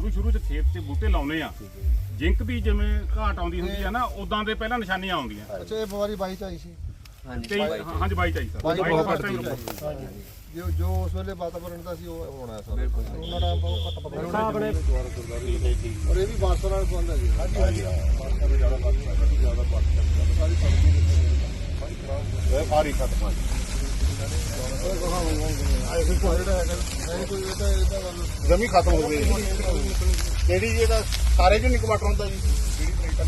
ਸ਼ੁਰੂ ਸ਼ੁਰੂ ਚ ਖੇਤ 'ਚ ਬੂਟੇ ਲਾਉਨੇ ਆ। ਜਿੰਕ ਦੀ ਜਿਵੇਂ ਘਾਟ ਆਉਂਦੀ ਹੁੰਦੀ ਆ ਨਾ ਉਦਾਂ ਦੇ ਪਹਿਲਾਂ ਨਿਸ਼ਾਨੀਆਂ ਆਉਂਦੀਆਂ। ਅੱਛਾ ਇਹ ਬਿਮਾਰੀ ਬਾਈ ਚ ਆਈ ਸੀ। ਤੇ ਹਾਂਜੀ ਬਾਈ ਚਾਹੀਦਾ ਬਾਈ ਬਾਈ ਬਹੁਤ ਘੱਟ ਟਾਈਮ ਹਾਂਜੀ। ਜੋ ਜੋ ਉਸ ਵੇਲੇ ਵਾਤਾਵਰਣ ਦਾ ਸੀ ਉਹ ਹੋਣਾ ਹੈ ਸਾਰਾ। ਉਹਨਾਂ ਟਾਈਮ ਬਹੁਤ ਘੱਟ ਪਤਾ ਆਪਣੇ ਔਰ ਇਹ ਵੀ ਬਾਰਸਾਂ ਨਾਲ ਸੰਬੰਧ ਹੈ ਜੀ ਹਾਂਜੀ ਹਾਂਜੀ। ਬਾਰਸਾਂ ਨਾਲ ਜ਼ਿਆਦਾ ਬਾਰਸਾਂ ਜ਼ਿਆਦਾ ਬਾਰਸਾਂ ਸਾਰੀ ਸਬਜ਼ੀ ਇਹ ਸਾਰੀ ਖਤਮ ਆ ਆਏ ਫਿਰ ਕੋਈ ਜਿਹੜਾ ਜਮੀ ਖਤਮ ਹੋ ਗਈ ਕਿਹੜੀ ਇਹਦਾ ਸਾਰੇ ਚ ਨਹੀਂ ਕਮਾਟਰ ਹੁੰਦਾ ਜੀ।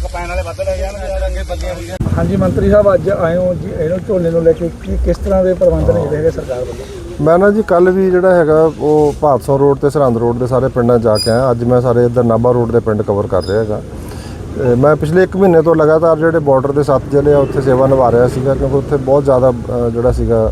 ਕਪੈਨ ਵਾਲੇ ਵੱਧ ਲੈ ਜਾਣ ਯਾਰ ਅੱਗੇ ਬੱਲੀਆਂ ਹੋਈਆਂ ਹਾਂਜੀ ਮੰਤਰੀ ਸਾਹਿਬ ਅੱਜ ਆਏ ਹੋ ਜੀ ਇਹਨੂੰ ਝੋਨੇ ਨੂੰ ਲੈ ਕੇ ਕੀ ਕਿਸ ਤਰ੍ਹਾਂ ਦੇ ਪ੍ਰਬੰਧ ਨੇ ਜਿਹੜੇ ਹੈਗੇ ਸਰਕਾਰ ਵੱਲੋਂ? ਮੈਂ ਨਾ ਜੀ ਕੱਲ ਵੀ ਜਿਹੜਾ ਹੈਗਾ ਉਹ ਭਾਦਸੋਂ ਰੋਡ ਤੇ ਸਰਹੰਦ ਰੋਡ ਦੇ ਸਾਰੇ ਪਿੰਡਾਂ ਜਾ ਕੇ ਆਇਆ। ਅੱਜ ਮੈਂ ਸਾਰੇ ਇੱਧਰ ਨਾਭਾ ਰੋਡ ਦੇ ਪਿੰਡ ਕਵਰ ਕਰ ਰਿਹਾ ਹੈਗਾ। ਮੈਂ ਪਿਛਲੇ 1 ਮਹੀਨੇ ਤੋਂ ਲਗਾਤਾਰ ਜਿਹੜੇ ਬਾਰਡਰ ਦੇ ਸੱਤ ਜ਼ਿਲ੍ਹੇ ਆ ਉੱਥੇ ਸੇਵਾ ਨਿਭਾ ਰਿਹਾ ਸੀਗਾ ਕਿਉਂਕਿ ਉੱਥੇ ਬਹੁਤ ਜ਼ਿਆਦਾ ਜਿਹੜਾ ਸੀਗਾ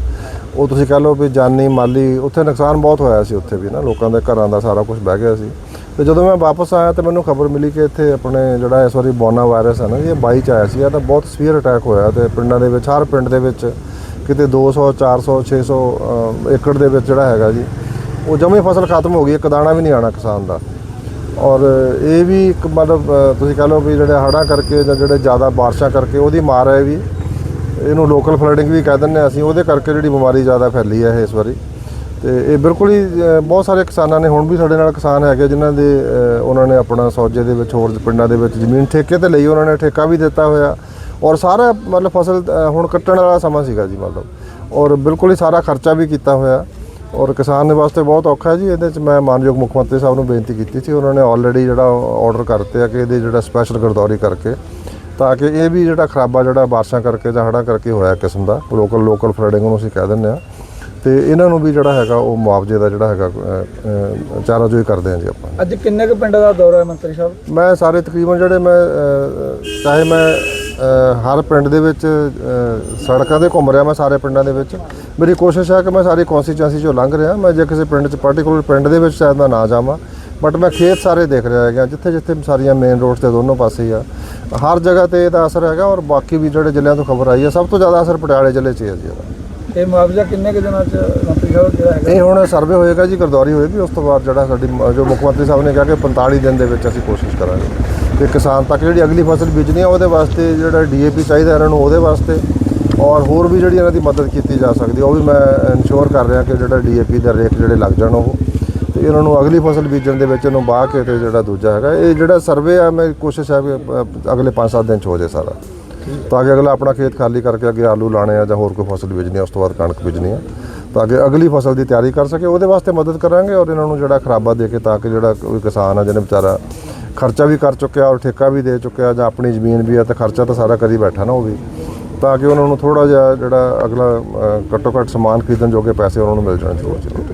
ਉਹ ਤੁਸੀਂ ਕਹ ਲਓ ਵੀ ਜਾਨੀ ਮਾਲੀ ਉੱਥੇ ਨੁਕਸਾਨ ਬਹੁਤ ਹੋਇਆ ਸੀ ਉੱਥੇ ਵੀ ਨਾ ਲੋਕਾਂ ਦੇ ਘਰਾਂ ਦਾ ਸਾਰਾ ਕੁਝ ਬਹਿ ਗਿਆ ਸੀ। ਤੇ ਜਦੋਂ ਮੈਂ ਵਾਪਸ ਆਇਆ ਤੇ ਮੈਨੂੰ ਖਬਰ ਮਿਲੀ ਕਿ ਇੱਥੇ ਆਪਣੇ ਜਿਹੜਾ ਇਸ ਵਾਰੀ ਬੋਨਾ ਵਾਇਰਸ ਹੈ ਨਾ ਇਹ 22 ਚ ਆਇਆ ਸੀ ਤਾਂ ਬਹੁਤ ਸਵੀਅਰ ਅਟੈਕ ਹੋਇਆ ਤੇ ਪਿੰਡਾਂ ਦੇ ਵਿੱਚ ਹਰ ਪਿੰਡ ਦੇ ਵਿੱਚ ਕਿਤੇ 200 400 600 ਅ, ਏਕੜ ਦੇ ਵਿੱਚ ਜਿਹੜਾ ਹੈਗਾ ਜੀ ਉਹ ਜਮੇ ਫਸਲ ਖਤਮ ਹੋ ਗਈ ਇੱਕ ਦਾਣਾ ਵੀ ਨਹੀਂ ਆਣਾ ਕਿਸਾਨ ਦਾ। ਔਰ ਇਹ ਵੀ ਇੱਕ ਮਤਲਬ ਤੁਸੀਂ ਕਹ ਲਓ ਵੀ ਜਿਹੜੇ ਹੜ੍ਹਾਂ ਕਰਕੇ ਜਾਂ ਜਿਹੜੇ ਜ਼ਿਆਦਾ ਬਾਰਿਸ਼ਾਂ ਕਰਕੇ ਉਹਦੀ ਮਾਰ ਹੈ ਵੀ। ਇਹਨੂੰ ਲੋਕਲ ਫਲੱਡਿੰਗ ਵੀ ਕਹਿ ਦਿੰਦੇ ਹਾਂ ਅਸੀਂ, ਉਹਦੇ ਕਰਕੇ ਜਿਹੜੀ ਬਿਮਾਰੀ ਜ਼ਿਆਦਾ ਫੈਲੀ ਹੈ ਇਹ ਇਸ ਵਾਰੀ। ਤੇ ਇਹ ਬਿਲਕੁਲ ਹੀ ਬਹੁਤ ਸਾਰੇ ਕਿਸਾਨਾਂ ਨੇ ਹੁਣ ਵੀ ਸਾਡੇ ਨਾਲ ਕਿਸਾਨ ਹੈਗੇ ਜਿਨ੍ਹਾਂ ਦੇ ਉਹਨਾਂ ਨੇ ਆਪਣਾ ਸੌਜੇ ਦੇ ਵਿੱਚ, ਹੋਰ ਪਿੰਡਾਂ ਦੇ ਵਿੱਚ ਜ਼ਮੀਨ ਠੇਕੇ ਤੇ ਲਈ, ਉਹਨਾਂ ਨੇ ਠੇਕਾ ਵੀ ਦਿੱਤਾ ਹੋਇਆ। ਔਰ ਸਾਰਾ ਮਤਲਬ ਫਸਲ ਹੁਣ ਕੱਟਣ ਵਾਲਾ ਸਮਾਂ ਸੀਗਾ ਜੀ ਮਤਲਬ। ਔਰ ਬਿਲਕੁਲ ਹੀ ਸਾਰਾ ਖਰਚਾ ਵੀ ਕੀਤਾ ਹੋਇਆ। ਔਰ ਕਿਸਾਨ ਦੇ ਵਾਸਤੇ ਬਹੁਤ ਔਖਾ ਜੀ, ਇਹਦੇ ਚ ਮੈਂ ਮਾਨਯੋਗ ਮੁੱਖ ਮੰਤਰੀ ਸਾਹਿਬ ਨੂੰ ਬੇਨਤੀ ਕੀਤੀ ਸੀ, ਉਹਨਾਂ ਨੇ ਆਲਰੇਡੀ ਜਿਹੜਾ ਆਰਡਰ ਕਰਤੇ ਆ ਕਿ ਇਹਦੇ ਜਿਹੜਾ ਸਪੈਸ਼ਲ ਗਰਦੌਰੀ ਕਰਕੇ ਤਾਂ ਕਿ ਇਹ ਵੀ ਜਿਹੜਾ ਖਰਾਬਾ ਜਿਹੜਾ ਬਾਰਿਸ਼ਾਂ ਕਰਕੇ ਜਾਂ ਹੜ੍ਹਾਂ ਕਰਕੇ ਹੋਇਆ ਕਿਸਮ ਦਾ ਲੋਕਲ ਲੋਕਲ ਫਲੱਡਿੰਗ ਨੂੰ ਅਸੀਂ ਕਹਿ ਦਿੰਦੇ ਆ ਤੇ ਇਹਨਾਂ ਨੂੰ ਵੀ ਜਿਹੜਾ ਹੈਗਾ ਉਹ ਮੁਆਵਜ਼ੇ ਦਾ ਜਿਹੜਾ ਹੈਗਾ ਚਾਰਾ ਜੋਈ ਕਰਦੇ ਆ ਜੀ ਆਪਾਂ। ਅੱਜ ਕਿੰਨੇ ਕੁ ਪਿੰਡਾਂ ਦਾ ਦੌਰਾ ਹੈ ਮੰਤਰੀ ਸਾਹਿਬ? ਮੈਂ ਸਾਰੇ ਤਕਰੀਬਨ ਜਿਹੜੇ ਮੈਂ ਚਾਹੇ ਮੈਂ ਹਰ ਪਿੰਡ ਦੇ ਵਿੱਚ ਸੜਕਾਂ ਤੇ ਘੁੰਮ ਰਿਹਾ ਮੈਂ ਸਾਰੇ ਪਿੰਡਾਂ ਦੇ ਵਿੱਚ। ਮੇਰੀ ਕੋਸ਼ਿਸ਼ ਹੈ ਕਿ ਮੈਂ ਸਾਰੀ ਕੌਂਸਟੀਚੁਐਂਸੀ ਚੋਂ ਲੰਘ ਰਿਹਾ ਮੈਂ ਜੇ ਕਿਸੇ ਪਿੰਡ 'ਚ ਪਾਰਟਿਕੂਲਰ ਪਿੰਡ ਦੇ ਵਿੱਚ ਸ਼ਾਇਦ ਮੈਂ ਨਾ ਜਾਵਾਂ ਬਟ ਮੈਂ ਖੇਤ ਸਾਰੇ ਦੇਖ ਰਿਹਾ ਹੈਗਾ ਜਿੱਥੇ ਜਿੱਥੇ ਸਾਰੀਆਂ ਮੇਨ ਰੋਡਸ ਤੇ ਦੋਨੋਂ ਪਾਸੇ ਆ। ਹਰ ਜਗ੍ਹਾ ਤੇ ਇਹਦਾ ਅਸਰ ਹੈਗਾ ਔਰ ਬਾਕੀ ਵੀ ਜਿਹੜੇ ਜ਼ਿਲ੍ਹਿਆਂ ਤੋਂ ਖਬਰ ਆਈ ਹੈ ਸਭ ਤੋਂ ਜ਼ਿਆਦਾ ਅਸਰ ਪਟਿਆਲੇ ਜ਼ਿਲ੍ਹੇ 'ਚ ਹੀ ਹੈ ਜੀ ਇਹਦਾ। ਇਹ ਮੁਆਵਜ਼ਾ ਕਿੰਨੇ ਕੁ ਦਿਨਾਂ ਚ ਮੰਤਰੀ ਸਾਹਿਬ ਜਿਹੜਾ ਹੈਗਾ? ਇਹ ਹੁਣ ਸਰਵੇ ਹੋਏਗਾ ਜੀ ਗਰਦੌਰੀ ਹੋਏਗੀ ਉਸ ਤੋਂ ਬਾਅਦ ਜਿਹੜਾ ਸਾਡੀ ਜੋ ਮੁੱਖ ਮੰਤਰੀ ਸਾਹਿਬ ਨੇ ਕਿਹਾ ਕਿ 45 ਦਿਨ ਦੇ ਵਿੱਚ ਅਸੀਂ ਕੋਸ਼ਿਸ਼ ਕਰਾਂਗੇ ਕਿ ਕਿਸਾਨ ਤੱਕ ਜਿਹੜੀ ਅਗਲੀ ਫਸਲ ਬੀਜਣੀ ਆ ਉਹਦੇ ਵਾਸਤੇ ਜਿਹੜਾ ਡੀਏਪੀ ਚਾਹੀਦਾ ਇਹਨਾਂ ਨੂੰ ਉਹਦੇ ਵਾਸਤੇ ਔਰ ਹੋਰ ਵੀ ਜਿਹੜੀ ਇਹਨਾਂ ਦੀ ਮਦਦ ਕੀਤੀ ਜਾ ਸਕਦੀ ਉਹ ਵੀ ਮੈਂ ਇਨਸ਼ੋਰ ਕਰ ਰਿਹਾ ਕਿ ਜਿਹੜਾ ਡੀਏਪੀ ਦਾ ਰੇਟ ਜਿਹੜੇ ਲੱਗ ਜਾਣ ਉਹ। ਤੇ ਇਹਨਾਂ ਨੂੰ ਅਗਲੀ ਫਸਲ ਬੀਜਣ ਦੇ ਵਿੱਚ ਇਹਨੂੰ ਬਾਹ ਕੇ ਤੇ ਜਿਹੜਾ ਦੂਜਾ ਹੈਗਾ, ਇਹ ਜਿਹੜਾ ਸਰਵੇ ਆ ਮੇਰੀ ਕੋਸ਼ਿਸ਼ ਹੈ ਕਿ ਅਗਲੇ 5-7 ਦਿਨ ਚ ਹੋ ਜਾਏ ਸਾਰਾ। ਤਾਂ ਕਿ ਅਗਲਾ ਆਪਣਾ ਖੇਤ ਖਾਲੀ ਕਰਕੇ ਅੱਗੇ ਆਲੂ ਲਾਣੇ ਆ ਜਾਂ ਹੋਰ ਕੋਈ ਫਸਲ ਬੀਜਣੀ ਆ, ਉਸ ਤੋਂ ਬਾਅਦ ਕਣਕ ਬੀਜਣੀ ਆ। ਤਾਂ ਕਿ ਅਗਲੀ ਫਸਲ ਦੀ ਤਿਆਰੀ ਕਰ ਸਕੇ, ਉਹਦੇ ਵਾਸਤੇ ਮਦਦ ਕਰਾਂਗੇ ਔਰ ਇਹਨਾਂ ਨੂੰ ਜਿਹੜਾ ਖਰਾਬਾ ਦੇ ਕੇ ਤਾਂ ਕਿ ਜਿਹੜਾ ਕੋਈ ਕਿਸਾਨ ਆ, ਜਿਹਨੇ ਵਿਚਾਰਾ ਖਰਚਾ ਵੀ ਕਰ ਚੁੱਕਿਆ ਔਰ ਠੇਕਾ ਵੀ ਦੇ ਚੁੱਕਿਆ ਜਾਂ ਆਪਣੀ ਜ਼ਮੀਨ ਵੀ ਆ, ਤੇ ਖਰਚਾ ਤਾਂ ਸਾਰਾ ਕਰੀ ਬੈਠਾ ਨਾ ਉਹ ਵੀ। ਤਾਂ ਕਿ ਉਹਨਾਂ ਨੂੰ ਥੋੜਾ ਜਿਹਾ ਜਿਹੜਾ ਅਗਲਾ ਘੱਟੋ ਘੱਟ ਸਮਾਨ ਖਰੀਦਣ ਜੋਗੇ ਪੈਸੇ ਉਹਨਾਂ ਨੂੰ ਮਿਲ ਜਾਣ ਜ਼ਰੂਰ ਜ਼ਰੂਰ